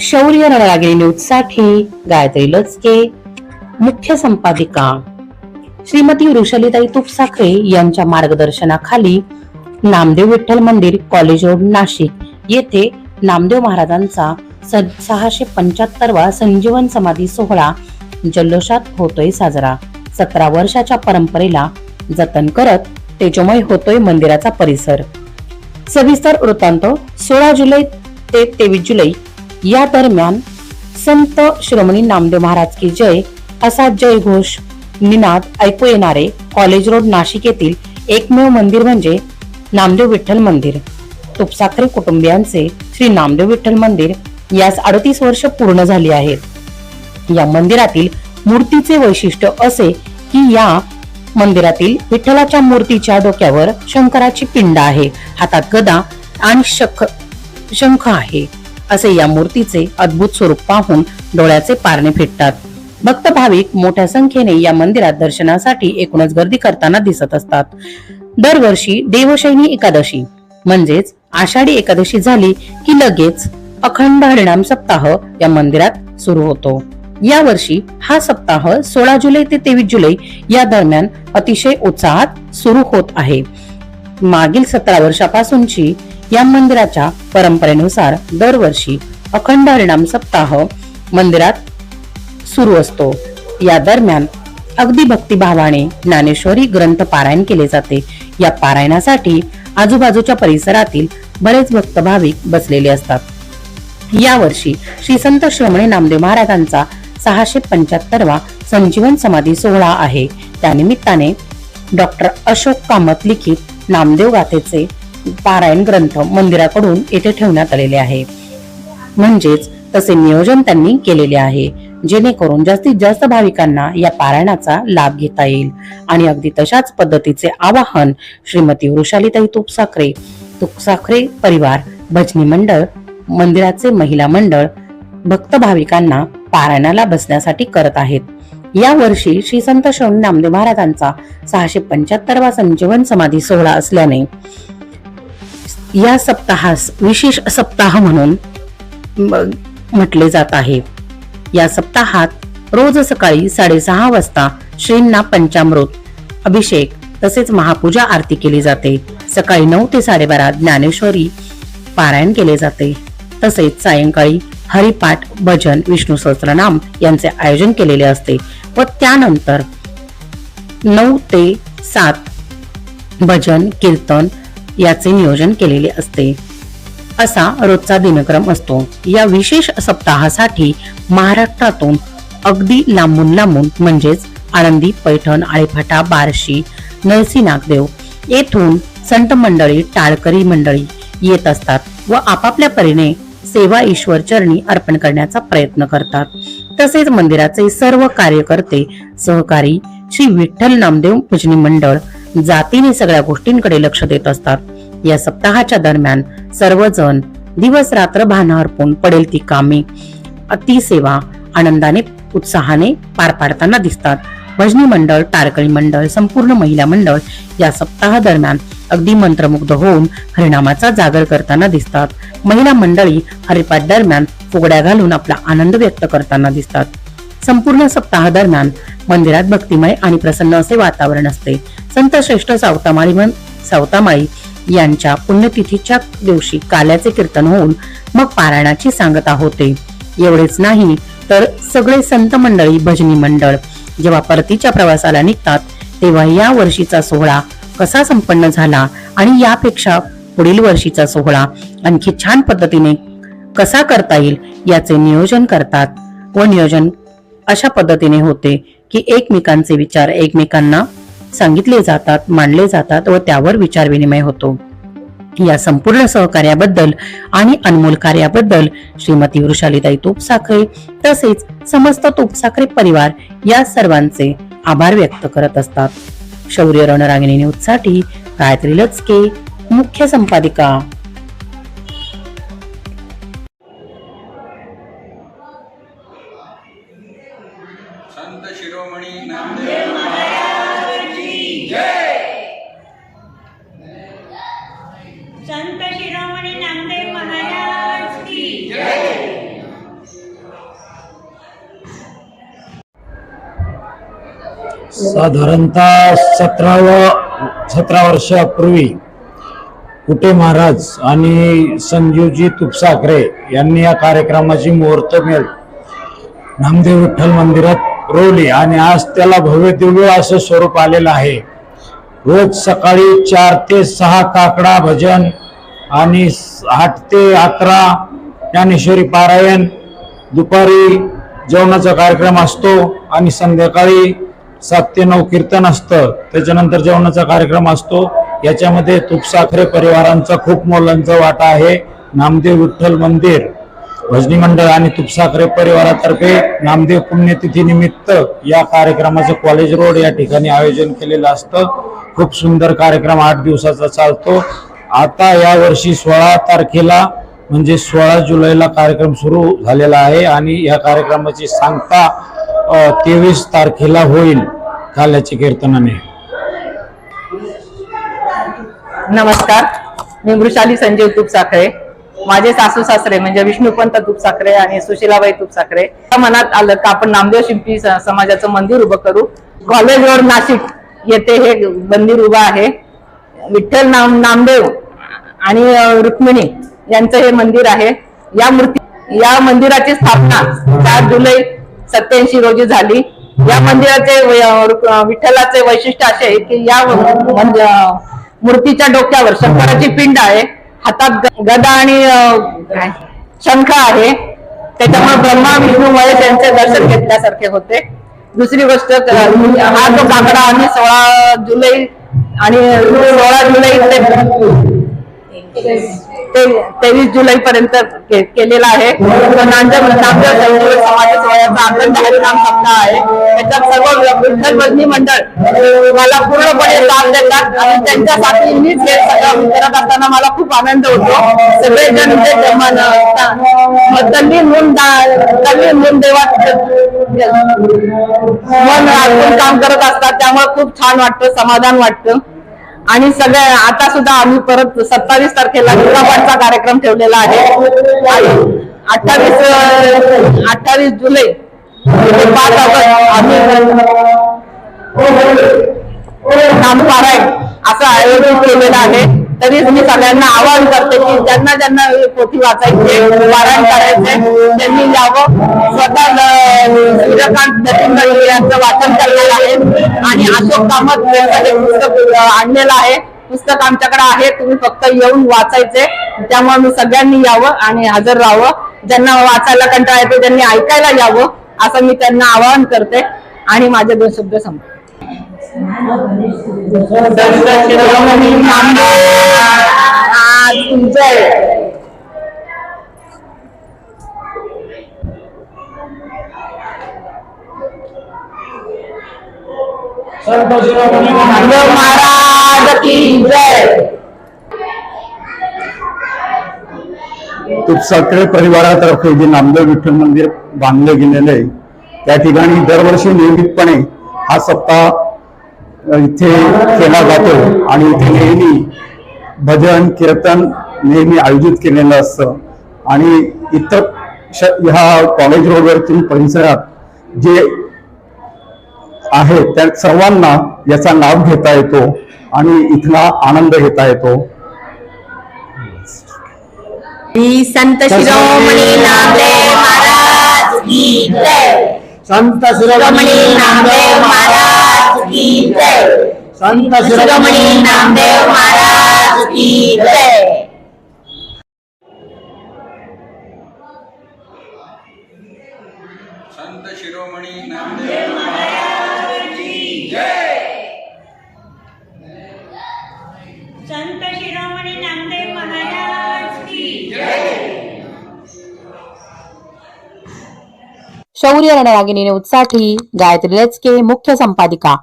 शौर्य रणरागिणी न्यूजसाठी गायत्री लचके. मुख्य संपादिका श्रीमती वृषलीताई तुपसाखरे यांच्या मार्गदर्शनाखाली नामदेव विठ्ठल मंदिर कॉलेज रोड नाशिक. येथे नामदेव महाराजांचा सहाशे पंच्याहत्तरवा संजीवन समाधी सोहळा जल्लोषात होतोय साजरा. सतरा वर्षाच्या परंपरेला जतन करत तेजोमय होतोय मंदिराचा परिसर. सविस्तर वृत्तांत सोळा जुलै ते तेवीस जुलै या दरम्यान संत श्रोमणी नामदेव महाराज की जय असा जय घोष निनाद ऐकू येणारे कॉलेज रोड नाशिक येथील एकमेव मंदिर म्हणजे नामदेव विठ्ठल मंदिर. तुपसाखरे कुटुंबियांचे श्री नामदेव विठ्ठल मंदिर यास अडतीस वर्ष पूर्ण झाली आहेत. या मंदिरातील मूर्तीचे वैशिष्ट्य असे की या मंदिरातील विठ्ठलाच्या मूर्तीच्या डोक्यावर शंकराची पिंड आहे. हातात गदा आणि शंख शंख आहे. असे या मूर्तीचे अद्भुत स्वरूप पाहून डोळ्याचे पारणे फिटतात. भक्त भाविक मोठ्या संख्येने या मंदिरात दर्शनासाठी एकूणच गर्दी करताना दिसत असतात. दरवर्षी देवशैनी एकादशी म्हणजेच आषाढी एकादशी झाली की लगेच अखंड हरिणाम सप्ताह या मंदिरात सुरू होतो. या वर्षी हा सप्ताह सोळा जुलै ते तेवीस जुलै या दरम्यान अतिशय उत्साहात सुरू होत आहे. मागील सतरा वर्षापासूनची या मंदिराच्या परंपरेनुसार दरवर्षी अखंड हरिणाम सप्ताह मंदिरात सुरू असतो. या दरम्यान अगदी भक्तिभावाने ज्ञानेश्वरी ग्रंथ पारायण केले जाते. या पारायणासाठी आजूबाजूच्या परिसरातील बरेच भक्त भाविक बसलेले असतात. या वर्षी श्री संत श्रमणे नामदेव महाराजांचा सहाशे पंच्याहत्तरवा संजीवन समाधी सोहळा आहे. त्यानिमित्ताने डॉक्टर अशोक कामत लिखित नामदेव गाथेचे पारायण ग्रंथ मंदिराकडून येथे ठेवण्यात आलेले आहे. म्हणजेच तसे नियोजन त्यांनी केलेले आहे जेणेकरून जास्तीत जास्त भाविकांना या पारायणाचा लाभ घेता येईल. आणि अगदी तशाच पद्धतीचे आवाहन श्रीमती वृषालीताई तुपसाखरे तुपसाखरे परिवार भजनी मंडळ मंदिराचे महिला मंडळ भक्त भाविकांना पारायणाला बसण्यासाठी करत आहेत. या वर्षी श्री संत श्रवण नामदेव महाराजांचा सहाशे पंच्याहत्तरवा संजीवन समाधी सोहळा असल्याने या सप्ताहास विशेष सप्ताह म्हणून म्हटले जात आहे. या सप्ताहात रोज सकाळी साडेसहा वाजता श्रींना पंचामृत अभिषेक तसेच महापूजा आरती केली जाते. सकाळी नऊ ते साडेबारा ज्ञानेश्वरी पारायण केले जाते. तसेच सायंकाळी हरिपाठ भजन विष्णू सहस्रनाम यांचे आयोजन केलेले असते व त्यानंतर नऊ ते सात भजन कीर्तन याचे नियोजन केलेले असते. असा रोजचा दिनक्रम असतो. या विशेष सप्ताहासाठी महाराष्ट्रातून अगदी लांबून लांबून म्हणजेच आळंदी पैठण आळेफाटा बार्शी नरसी नागदेव येथून संत मंडळी टाळकरी मंडळी येत असतात व आपापल्या परीने सेवा ईश्वर चरणी अर्पण करण्याचा प्रयत्न करतात. तसेच मंदिराचे सर्व कार्यकर्ते सहकारी श्री विठ्ठल नामदेव पूजनी मंडळ जातीने सगळ्या गोष्टींकडे लक्ष देत असतात. या सप्ताहाच्या दरम्यान सर्वजण दिवस रात्र भान अर्पून पडेल ती कामे. अतिसेवा आनंदाने उत्साहाने पार पाडताना दिसतात. भजनी मंडळ टारकळी मंडळ संपूर्ण महिला मंडळ या सप्ताह दरम्यान अगदी मंत्रमुग्ध होऊन हरिणामाचा जागर करताना दिसतात. महिला मंडळी हरिपाठ दरम्यान फुगड्या घालून आपला आनंद व्यक्त करताना दिसतात. संपूर्ण सप्ताह दरम्यान मंदिरात भक्तिमय आणि प्रसन्न असे वातावरण असते. संत श्रेष्ठ सावतामाळी सावतामाळी यांच्या पुण्यतिथीच्या दिवशी काल्याचे कीर्तन होऊन मग पारायणाची सांगता होते एवढेच नाही तर सगळे संत मंडळी भजनी मंडळ जेव्हा परतीच्या प्रवासाला निघतात तेव्हा या वर्षीचा सोहळा कसा संपन्न झाला आणि यापेक्षा पुढील वर्षीचा सोहळा आणखी छान पद्धतीने कसा करता येईल याचे नियोजन करतात. व नियोजन अशा पद्धतीने होते की एकमेकांचे विचार एकमेकांना सांगितले जातात मांडले जातात व त्यावर विचार विनिमय होतो. या संपूर्ण सहकार्याबद्दल आणि अनमोल कार्याबद्दल श्रीमती वृषालीताई तुपसाखरे तसेच समस्त तुपसाखरे परिवार या सर्वांचे आभार व्यक्त करत असतात. शौर्य रणरांगिणी न्यूजसाठी गायत्री लचके मुख्य संपादिका संत शिरोमणी संत शिरोमणी नामदेव महाराज की साधारणतः सतरावा सतरा वर्षापूर्वी कुटे महाराज आणि संजीवजी तुपसाखरे यांनी या कार्यक्रमाची मुहूर्तमेळ नामदेव विठ्ठल मंदिरात रोवली. आणि आज त्याला भव्य दिव्य असं स्वरूप आलेलं आहे. रोज सकाळी चार ते सहा काकडा भजन आणि आठ ते अकरा ज्ञानेश्वरी पारायण. दुपारी जेवणाचा कार्यक्रम असतो आणि संध्याकाळी सात ते नऊ कीर्तन असतं. त्याच्यानंतर जेवणाचा कार्यक्रम असतो. याच्यामध्ये तुपसाखरे परिवारांचा खूप मोलांचा वाटा आहे. नामदेव विठ्ठल मंदिर. भजनी मंडळ आणि तुपसाखरे परिवारातर्फे नामदेव पुण्यतिथी निमित्त या कार्यक्रमाचं कॉलेज रोड या ठिकाणी आयोजन केलेलं असतं. खूप सुंदर कार्यक्रम आठ दिवसाचा चालतो. आता या वर्षी सोळा तारखेला म्हणजे सोळा जुलैला कार्यक्रम सुरू झालेला आहे आणि या कार्यक्रमाची सांगता तेवीस तारखेला होईल काल्याच्या कीर्तनाने. नमस्कार. मी मृषाली संजय तुपसाखरे. माझे सासू सासरे म्हणजे विष्णुपंत तुपसाखरे आणि सुशीलाबाई तुपसाखरे त्या मनात आलं का आपण नामदेव शिंपी समाजाचं मंदिर उभं करू? कॉलेज रोड नाशिक येथे हे मंदिर उभं आहे. विठ्ठल नाम नामदेव आणि रुक्मिणी यांचं हे मंदिर आहे. या मूर्ती या मंदिराची स्थापना चार जुलै सत्याऐंशी रोजी झाली. या मंदिराचे विठ्ठलाचे वैशिष्ट्य असे आहे की या मूर्तीच्या डोक्यावर शंकराची पिंड आहे. हातात गदा आणि शंख आहे. त्याच्यामुळे ब्रह्मा विष्णूमुळे त्यांचे दर्शन घेतल्यासारखे होते. दुसरी गोष्ट हा जो काकडा आम्ही सोळा जुलै आणि सोळा जुलै ते- तेवीस जुलै पर्यंत केलेला आहे. तो नामदेव सोहळ्याचा हरिनाम सप्ताह आहे. त्याच्यात सर्व विठ्ठल मंडळ मला पूर्णपणे साथ देतात आणि त्यांच्या साथीनेच हे सगळं करत असताना मला खूप आनंद होतो. सगळेजण ते ज- मन अं, तल्लीन देवात मन काम करत असतात. त्यामुळे खूप छान वाटतं समाधान वाटतं. आणि सगळ्या आता सुद्धा आम्ही परत सत्तावीस तारखेला दुर्गापाठचा कार्यक्रम ठेवलेला आहे. अठ्ठावीस अठ्ठावीस जुलै पाच ऑगस्ट आम्ही नामपारायण असं आयोजन केलेलं आहे. तरी मी सगळ्यांना आवाहन करते की ज्यांना ज्यांना हे पोथी वाचायचे पारायण करायचे त्यांनी यावं. स्वतः सूर्यकांत दत्तींगडे यांचं वाचन करणार आहे. आणि अशोक कामत हे पुस्तक आणलेलं आहे. पुस्तक आमच्याकडे आहे तुम्ही फक्त येऊन वाचायचे. त्यामुळे मी सगळ्यांनी यावं आणि हजर राहावं. ज्यांना वाचायला कंटाळा येतो त्यांनी ऐकायला यावं असं मी त्यांना आवाहन करते. आणि माझे दोन शब्द महाराज की जय नामदेव महाराज की जय. परिवारातर्फे जे नामदेव विठ्ठल मंदिर बांधलं गेलेलं आहे त्या ठिकाणी दरवर्षी नियमितपणे हा सप्ताह इथे केला जातो. आणि इथे नेहमी भजन कीर्तन नेहमी आयोजित केलेलं असतं. आणि इतर श- ह्या कॉलेज रोडवरतील परिसरात जे आहे त्या सर्वांना याचा लाभ घेता येतो आणि इथला आनंद घेता येतो. संत शिरोमणी नामदेव महाराज की जय. संत शिरोमणी नामदेव महाराज की जय. संत शिरोमणी नामदेव महाराज की जय. संत शिरोमणी नामदेव महाराज की शौर्य रणरागिणीने न्यूजसाठी गायत्री लचके मुख्य संपादिका.